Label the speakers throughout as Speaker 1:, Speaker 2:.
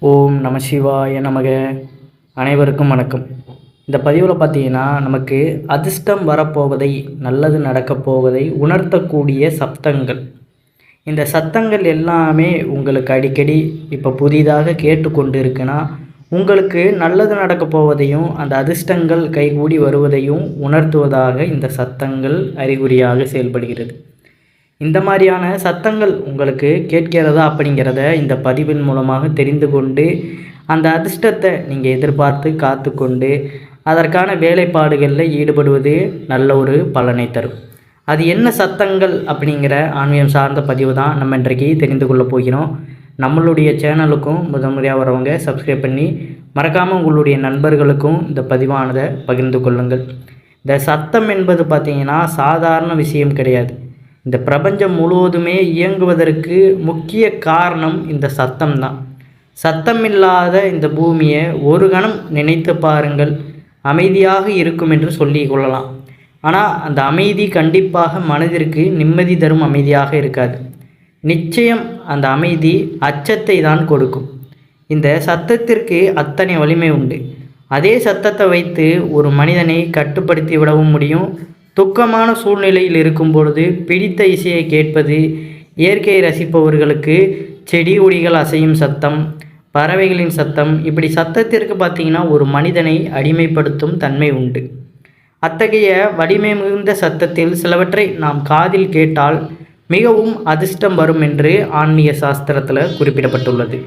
Speaker 1: ஓம் நம சிவாய நமக. அனைவருக்கும் வணக்கம். இந்த பதிவில் பார்த்தீங்கன்னா நமக்கு அதிர்ஷ்டம் வரப்போவதை நல்லது நடக்கப் போவதை உணர்த்தக்கூடிய சப்தங்கள். இந்த சத்தங்கள் எல்லாமே உங்களுக்கு அடிக்கடி இப்போ புதிதாக கேட்டுக்கொண்டு இருக்குன்னா உங்களுக்கு நல்லது நடக்கப் போவதையும் அந்த அதிர்ஷ்டங்கள் கைகூடி வருவதையும் உணர்த்துவதாக இந்த சத்தங்கள் அறிகுறியாக செயல்படுகிறது. இந்த மாதிரியான சத்தங்கள் உங்களுக்கு கேட்கிறதா அப்படிங்கிறத இந்த பதிவின் மூலமாக தெரிந்து கொண்டு அந்த அதிர்ஷ்டத்தை நீங்கள் எதிர்பார்த்து காத்து கொண்டு அதற்கான வேலைப்பாடுகளில் ஈடுபடுவது நல்ல ஒரு பலனை தரும். அது என்ன சத்தங்கள் அப்படிங்கிற ஆன்மீகம் சார்ந்த பதிவு தான் நம்ம இன்றைக்கு தெரிந்து கொள்ளப் போகிறோம். நம்மளுடைய சேனலுக்கும் முதன்முறையாக வரவங்க சப்ஸ்கிரைப் பண்ணி மறக்காமல் உங்களுடைய நண்பர்களுக்கும் இந்த பதிவானதை பகிர்ந்து கொள்ளுங்கள். இந்த சத்தம் என்பது பார்த்திங்கன்னா சாதாரண விஷயம் கிடையாது. இந்த பிரபஞ்சம் முழுவதுமே இயங்குவதற்கு முக்கிய காரணம் இந்த சத்தம் தான் சத்தம் இல்லாத இந்த பூமியை ஒரு கணம் நினைத்து பாருங்கள். அமைதியாக இருக்கும் என்று சொல்லி கொள்ளலாம். ஆனால் அந்த அமைதி கண்டிப்பாக மனதிற்கு நிம்மதி தரும் அமைதியாக இருக்காது. நிச்சயம் அந்த அமைதி அச்சத்தை தான் கொடுக்கும். இந்த சத்தத்திற்கு அத்தனை வலிமை உண்டு. அதே சத்தத்தை வைத்து ஒரு மனிதனை கட்டுப்படுத்தி விடவும் முடியும். துக்கமான சூழ்நிலையில் இருக்கும் பொழுது பிடித்த இசையை கேட்பது இயற்கையை ரசிப்பவர்களுக்கு செடி கொடிகள் அசையும் சத்தம் பறவைகளின் சத்தம். இப்படி சத்தத்திற்கு பார்த்தீங்கன்னா ஒரு மனிதனை அடிமைப்படுத்தும் தன்மை உண்டு. அத்தகைய வலிமை மிகுந்த சத்தத்தில் சிலவற்றை நாம் காதில் கேட்டால் மிகவும் அதிர்ஷ்டம் வரும் என்று ஆன்மீக சாஸ்திரத்தில் குறிப்பிடப்பட்டுள்ளது.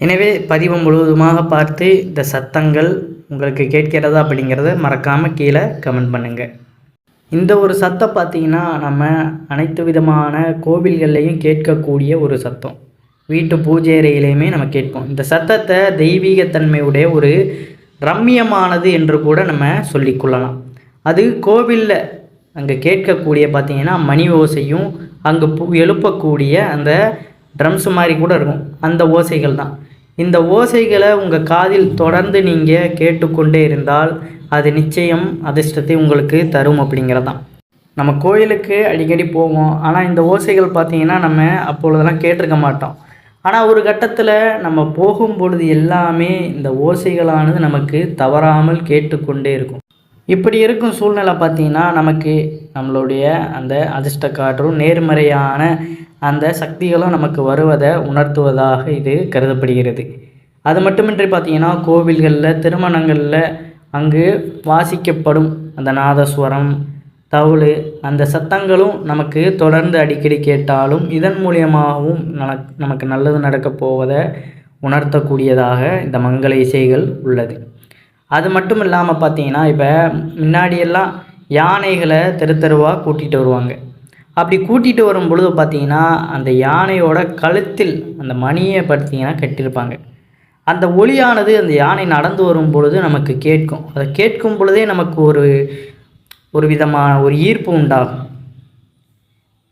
Speaker 1: எனவே பதிவு முழுவதுமாக பார்த்து இந்த சத்தங்கள் உங்களுக்கு கேட்கிறதா அப்படிங்கிறத மறக்காமல் கீழே கமெண்ட் பண்ணுங்கள் இந்த ஒரு சத்தம் பார்த்தீங்கன்னா நம்ம அனைத்து விதமான கோவில்கள்லையும் கேட்கக்கூடிய ஒரு சத்தம். வீட்டு பூஜை அறையிலையுமே நம்ம கேட்போம். இந்த சத்தத்தை தெய்வீகத்தன்மையுடைய ஒரு ரம்மியமானது என்று கூட நம்ம சொல்லிக்கொள்ளலாம் அது கோவிலில் அங்கே கேட்கக்கூடிய பார்த்தீங்கன்னா மணி ஓசையும் அங்கே எழுப்பக்கூடிய அந்த ட்ரம்ஸ் மாதிரி கூட இருக்கும். அந்த ஓசைகள் தான். இந்த ஓசைகளை உங்கள் காதில் தொடர்ந்து நீங்கள் கேட்டுக்கொண்டே இருந்தால் அது நிச்சயம் அதிர்ஷ்டத்தை உங்களுக்கு தரும் அப்படிங்கிறதான் நம்ம கோயிலுக்கு அடிக்கடி போவோம். ஆனால் இந்த ஓசைகள் பார்த்தீங்கன்னா நம்ம அப்பொழுதெல்லாம் கேட்டிருக்க மாட்டோம். ஆனால் ஒரு கட்டத்தில் நம்ம போகும் பொழுது எல்லாமே இந்த ஓசைகளானது நமக்கு தவறாமல் கேட்டுக்கொண்டே இருக்கும். இப்படி இருக்கும் சூழ்நிலை பார்த்தீங்கன்னா நமக்கு நம்மளுடைய அந்த அதிர்ஷ்ட காற்றும் நேர்மறையான அந்த சக்திகளும் நமக்கு வருவதை உணர்த்துவதாக இது கருதப்படுகிறது. அது மட்டுமின்றி பார்த்தீங்கன்னா கோவில்களில் திருமணங்களில் அங்கு வாசிக்கப்படும் அந்த நாதஸ்வரம் தவுள் அந்த சத்தங்களும் நமக்கு தொடர்ந்து அடிக்கடி கேட்டாலும் இதன் மூலியமாகவும் நமக்கு நல்லது நடக்கப் போவதை உணர்த்தக்கூடியதாக இந்த மங்கள இசைகள் உள்ளது. அது மட்டும் இல்லாமல் பார்த்தீங்கன்னா இப்போ முன்னாடியெல்லாம் யானைகளை தெரு தெருவாக கூட்டிகிட்டு வருவாங்க. அப்படி கூட்டிகிட்டு வரும் பொழுது பார்த்தீங்கன்னா அந்த யானையோட கழுத்தில் அந்த மணியை பார்த்தீங்கன்னா கட்டியிருப்பாங்க. அந்த ஒளியானது அந்த யானை நடந்து வரும் பொழுது நமக்கு கேட்கும். அதை கேட்கும் பொழுதே நமக்கு ஒரு ஒரு விதமான ஒரு ஈர்ப்பு உண்டாகும்.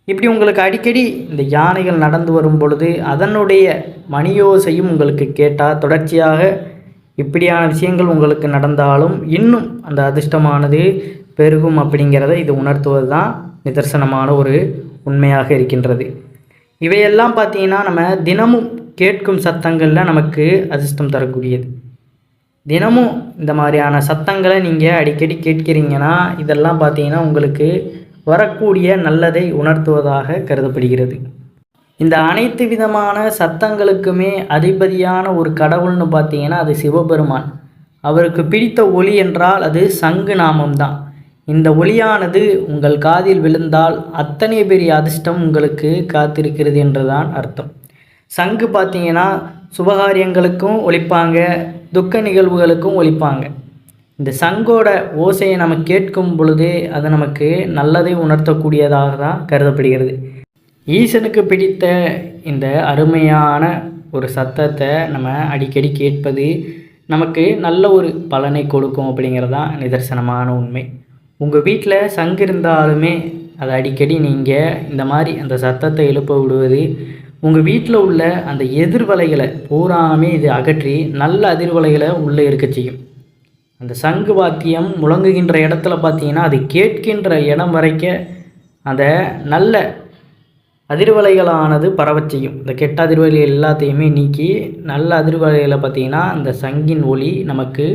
Speaker 1: இப்படி உங்களுக்கு அடிக்கடி இந்த யானைகள் நடந்து வரும் பொழுது அதனுடைய மணியோசையும் உங்களுக்கு கேட்டால் தொடர்ச்சியாக இப்படியான விஷயங்கள் உங்களுக்கு நடந்தாலும் இன்னும் அந்த அதிர்ஷ்டமானது பெருகும் அப்படிங்கிறத இது உணர்த்துவது தான் நிதர்சனமான ஒரு உண்மையாக இருக்கின்றது. இவையெல்லாம் பார்த்தீங்கன்னா நம்ம தினமும் கேட்கும் சத்தங்களில் நமக்கு அதிர்ஷ்டம் தரக்கூடியது. தினமும் இந்த மாதிரியான சத்தங்களை நீங்கள் அடிக்கடி கேட்கிறீங்கன்னா இதெல்லாம் பார்த்தீங்கன்னா உங்களுக்கு வரக்கூடிய நல்லதை உணர்த்துவதாக கருதப்படுகிறது. இந்த அனைத்து விதமான சத்தங்களுக்குமே அதிபதியான ஒரு கடவுள்னு பார்த்தீங்கன்னா அது சிவபெருமான். அவருக்கு பிடித்த ஒளி என்றால் அது சங்கு நாமம்தான் இந்த ஒளியானது உங்கள் காதில் விழுந்தால் அத்தனை பெரிய அதிர்ஷ்டம் உங்களுக்கு காத்திருக்கிறது என்றுதான் அர்த்தம். சங்கு பார்த்தீங்கன்னா சுபகாரியங்களுக்கும் ஒழிப்பாங்க துக்க நிகழ்வுகளுக்கும் ஒழிப்பாங்க. இந்த சங்கோட ஓசையை நம்ம கேட்கும் பொழுது அது நமக்கு நல்லதை உணர்த்தக்கூடியதாக தான் கருதப்படுகிறது. ஈசனுக்கு பிடித்த இந்த அருமையான ஒரு சத்தத்தை நம்ம அடிக்கடி கேட்பது நமக்கு நல்ல ஒரு பலனை கொடுக்கும் அப்படிங்கிறது தான் நிதர்சனமான உண்மை. உங்கள் வீட்டில் சங்கு இருந்தாலுமே அதை அடிக்கடி நீங்கள் இந்த மாதிரி அந்த சத்தத்தை எழுப்ப விடுவது உங்கள் வீட்டில் உள்ள அந்த எதிர்வலைகளை பூராமே இது அகற்றி நல்ல அதிர்வலைகளை உள்ளே இருக்க செய்யும். அந்த சங்கு வாத்தியம் முழங்குகின்ற இடத்துல பார்த்தீங்கன்னா அது கேட்கின்ற இடம் வரைக்க அந்த நல்ல அதிர்வலைகளானது பரவச் செய்யும். இந்த கெட்ட அதிர்வலைகள் எல்லாத்தையுமே நீக்கி நல்ல அதிர்வலைகளை பார்த்திங்கன்னா அந்த சங்கின் ஒளி நமக்கு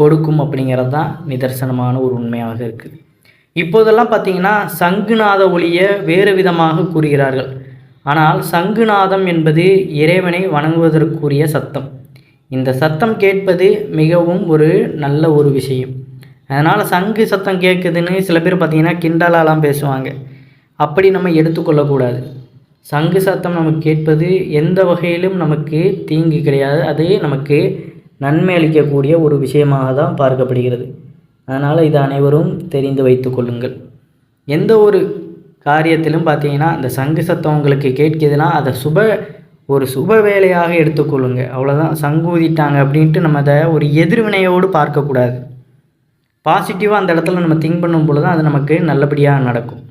Speaker 1: கொடுக்கும் அப்படிங்கிறது தான் நிதர்சனமான ஒரு உண்மையாக இருக்குது இப்போதெல்லாம் பார்த்திங்கன்னா சங்குநாத ஒளியை வேறு விதமாக கூறுகிறார்கள். ஆனால் சங்குநாதம் என்பது இறைவனை வணங்குவதற்குரிய சத்தம். இந்த சத்தம் கேட்பது மிகவும் ஒரு நல்ல ஒரு விஷயம். அதனால் சங்கு சத்தம் கேட்குதுன்னு சில பேர் பார்த்திங்கன்னா கிண்டலாலாம் பேசுவாங்க. அப்படி நம்ம எடுத்துக்கொள்ளக்கூடாது. சங்கு சத்தம் நமக்கு கேட்பது எந்த வகையிலும் நமக்கு தீங்கு கிடையாது. அது நமக்கு நன்மை அளிக்கக்கூடிய ஒரு விஷயமாக தான் பார்க்கப்படுகிறது. அதனால் இது அனைவரும் தெரிந்து வைத்து கொள்ளுங்கள். எந்த ஒரு காரியத்திலும் பார்த்தீங்கன்னா அந்த சங்கு சத்தம் உங்களுக்கு கேட்குதுன்னா அதை சுப ஒரு சுப வேலையாக எடுத்துக்கொள்ளுங்க அவ்வளோதான் சங்கு ஊதிட்டாங்க அப்படின்ட்டு நம்ம அதை ஒரு எதிர்வினையோடு பார்க்கக்கூடாது. பாசிட்டிவாக அந்த இடத்துல நம்ம திங்க் பண்ணும் பொழுது தான் அது நமக்கு நல்லபடியாக நடக்கும்.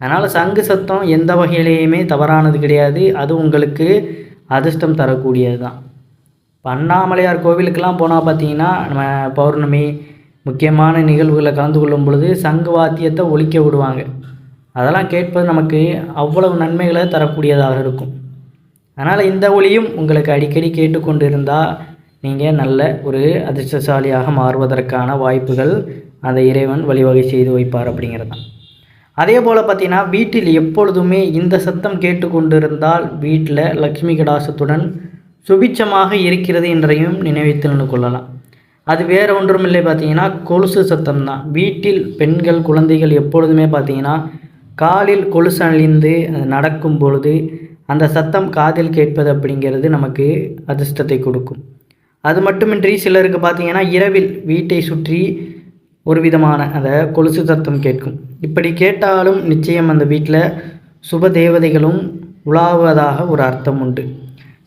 Speaker 1: அதனால் சங்கு சத்தம் எந்த வகையிலையுமே தவறானது கிடையாது. அது உங்களுக்கு அதிர்ஷ்டம் தரக்கூடியது தான். இப்போ அண்ணாமலையார் கோவிலுக்கெல்லாம் போனால் பார்த்தீங்கன்னா நம்ம பௌர்ணமி முக்கியமான நிகழ்வுகளை கலந்து கொள்ளும் பொழுது சங்கு வாத்தியத்தை ஒழிக்க விடுவாங்க. அதெல்லாம் கேட்பது நமக்கு அவ்வளவு நன்மைகளை தரக்கூடியதாக இருக்கும். அதனால் இந்த ஒளியும் உங்களுக்கு அடிக்கடி கேட்டுக்கொண்டு இருந்தால் நீங்கள் நல்ல ஒரு அதிர்ஷ்டசாலியாக மாறுவதற்கான வாய்ப்புகள் அந்த இறைவன் வழிவகை செய்து வைப்பார் அப்படிங்கிறது தான். அதே போல் பார்த்தீங்கன்னா வீட்டில் எப்பொழுதுமே இந்த சத்தம் கேட்டுக்கொண்டிருந்தால் வீட்டில் லக்ஷ்மி கடாசத்துடன் சுபிச்சமாக இருக்கிறது என்றையும் நினைவித்து கொள்ளலாம். அது வேறு ஒன்றுமில்லை பார்த்தீங்கன்னா கொலுசு சத்தம் தான். வீட்டில் பெண்கள் குழந்தைகள் எப்பொழுதுமே பார்த்தீங்கன்னா காலில் கொலுசு அணிந்து நடக்கும் பொழுது அந்த சத்தம் காதில் கேட்பது அப்படிங்கிறது நமக்கு அதிர்ஷ்டத்தை கொடுக்கும். அது மட்டுமின்றி சிலருக்கு பார்த்தீங்கன்னா இரவில் வீட்டை சுற்றி ஒரு விதமான அந்த கொலுசு சத்தம் கேட்கும். இப்படி கேட்டாலும் நிச்சயம் அந்த வீட்டில் சுப தேவதைகளும் உலாவதாக ஒரு அர்த்தம் உண்டு.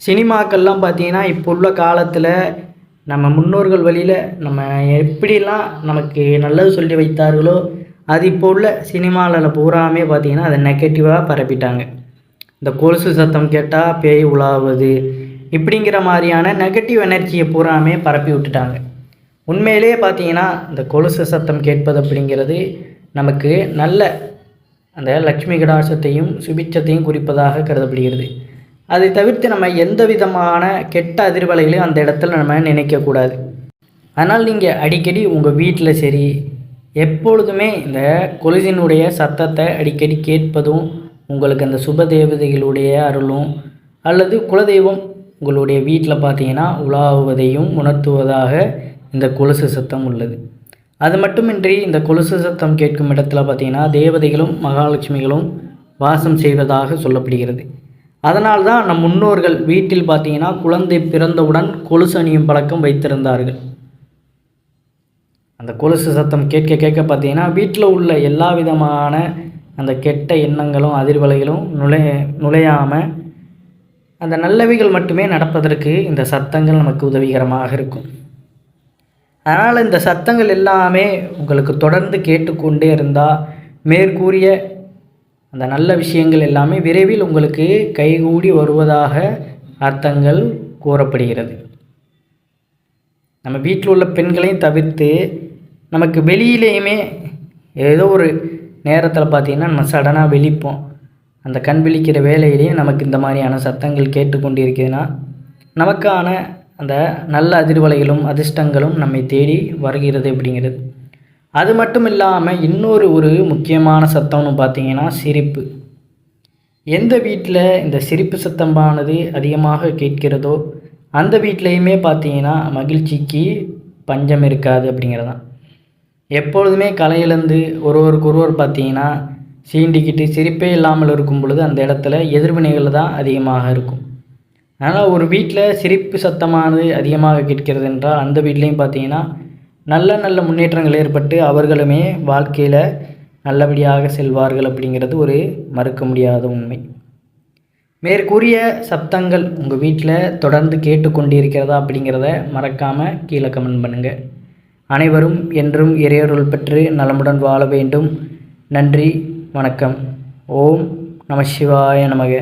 Speaker 1: சினிமாக்கள்லாம் பார்த்திங்கன்னா இப்போ உள்ள காலத்தில் நம்ம முன்னோர்கள் வழியில் நம்ம எப்படிலாம் நமக்கு நல்லது சொல்லி வைத்தார்களோ அது இப்போ உள்ள சினிமாவில் பூராமே பார்த்தீங்கன்னா அதை நெகட்டிவாக பரப்பிட்டாங்க. இந்த கொலுசு சத்தம் கேட்டால் பேய் உலாவது இப்படிங்கிற மாதிரியான நெகட்டிவ் எனர்ஜியை பூராமே பரப்பி விட்டுட்டாங்க. உண்மையிலே பார்த்தீங்கன்னா இந்த கொலுசு சத்தம் கேட்பது அப்படிங்கிறது நமக்கு நல்ல அந்த லக்ஷ்மி கடாசத்தையும் சுபிச்சத்தையும் குறிப்பதாக கருதப்படுகிறது. அதை தவிர்த்து நம்ம எந்த விதமான கெட்ட அதிர்வலைகளையும் அந்த இடத்துல நம்ம நினைக்கக்கூடாது. அதனால் நீங்கள் அடிக்கடி உங்கள் வீட்டில் சரி எப்பொழுதுமே இந்த கொலுசினுடைய சத்தத்தை அடிக்கடி கேட்பதும் உங்களுக்கு அந்த சுப தேவதைகளுடைய அருளும் அல்லது குலதெய்வம் உங்களுடைய வீட்டில் பார்த்தீங்கன்னா உலாவுவதையும் உணர்த்துவதாக இந்த கொலுசு சத்தம் உள்ளது. அது மட்டுமின்றி இந்த கொலுசு சத்தம் கேட்கும் இடத்துல பார்த்தீங்கன்னா தேவதைகளும் மகாலட்சுமிகளும் வாசம் செய்வதாக சொல்லப்படுகிறது. அதனால் தான் நம் முன்னோர்கள் வீட்டில் பார்த்தீங்கன்னா குழந்தை பிறந்தவுடன் கொலுசு அணியும் பழக்கம் வைத்திருந்தார்கள். அந்த கொலுசு சத்தம் கேட்க கேட்க பார்த்தீங்கன்னா வீட்டில் உள்ள எல்லா விதமான அந்த கெட்ட எண்ணங்களும் அதிர்வலைகளும் நுழைய நுழையாமல் அந்த நல்லவைகள் மட்டுமே நடப்பதற்கு இந்த சத்தங்கள் நமக்கு உதவிகரமாக இருக்கும். அதனால் இந்த சத்தங்கள் எல்லாமே உங்களுக்கு தொடர்ந்து கேட்டுக்கொண்டே இருந்தால் மேற்கூறிய அந்த நல்ல விஷயங்கள் எல்லாமே விரைவில் உங்களுக்கு கைகூடி வருவதாக அர்த்தங்கள் கூறப்படுகிறது. நம்ம வீட்டில் உள்ள பெண்களையும் தவிர்த்து நமக்கு வெளியிலேயுமே ஏதோ ஒரு நேரத்தில் பார்த்திங்கன்னா நம்ம சடனாக வெளிப்போம் அந்த கண் விழிக்கிற வேலையிலேயே நமக்கு இந்த மாதிரியான சத்தங்கள் கேட்டுக்கொண்டு இருக்குதுன்னா நமக்கான அந்த நல்ல அதிர்வலைகளும் அதிர்ஷ்டங்களும் நம்மை தேடி வருகிறது அப்படிங்கிறது. அது மட்டும் இல்லாமல் இன்னொரு ஒரு முக்கியமான சத்தம்னு பார்த்தீங்கன்னா சிரிப்பு. எந்த வீட்டில் இந்த சிரிப்பு சத்தமானது அதிகமாக கேட்கிறதோ அந்த வீட்லேயுமே பார்த்தீங்கன்னா மகிழ்ச்சிக்கு பஞ்சம் இருக்காது அப்படிங்கிறதான் எப்பொழுதுமே கலையிலேருந்து ஒருவருக்கு ஒருவர் பார்த்தீங்கன்னா சீண்டிக்கிட்டு சிரிப்பே இல்லாமல் இருக்கும் பொழுது அந்த இடத்துல எதிர்வினைகள் தான் அதிகமாக இருக்கும். அதனால் ஒரு வீட்டில் சிரிப்பு சத்தமானது அதிகமாக கேட்கிறது என்றால் அந்த வீட்லேயும் பார்த்தீங்கன்னா நல்ல நல்ல முன்னேற்றங்கள் ஏற்பட்டு அவர்களுமே வாழ்க்கையில் நல்லபடியாக செல்வார்கள் அப்படிங்கிறது ஒரு மறுக்க முடியாத உண்மை. மேற்கூறிய சப்தங்கள் உங்கள் வீட்டில் தொடர்ந்து கேட்டுக்கொண்டிருக்கிறதா அப்படிங்கிறத மறக்காமல் கீழே கமெண்ட் பண்ணுங்கள் அனைவரும் என்றும் இறையருள் பெற்று நலமுடன் வாழ வேண்டும். நன்றி வணக்கம். ஓம் நம சிவாய நமக.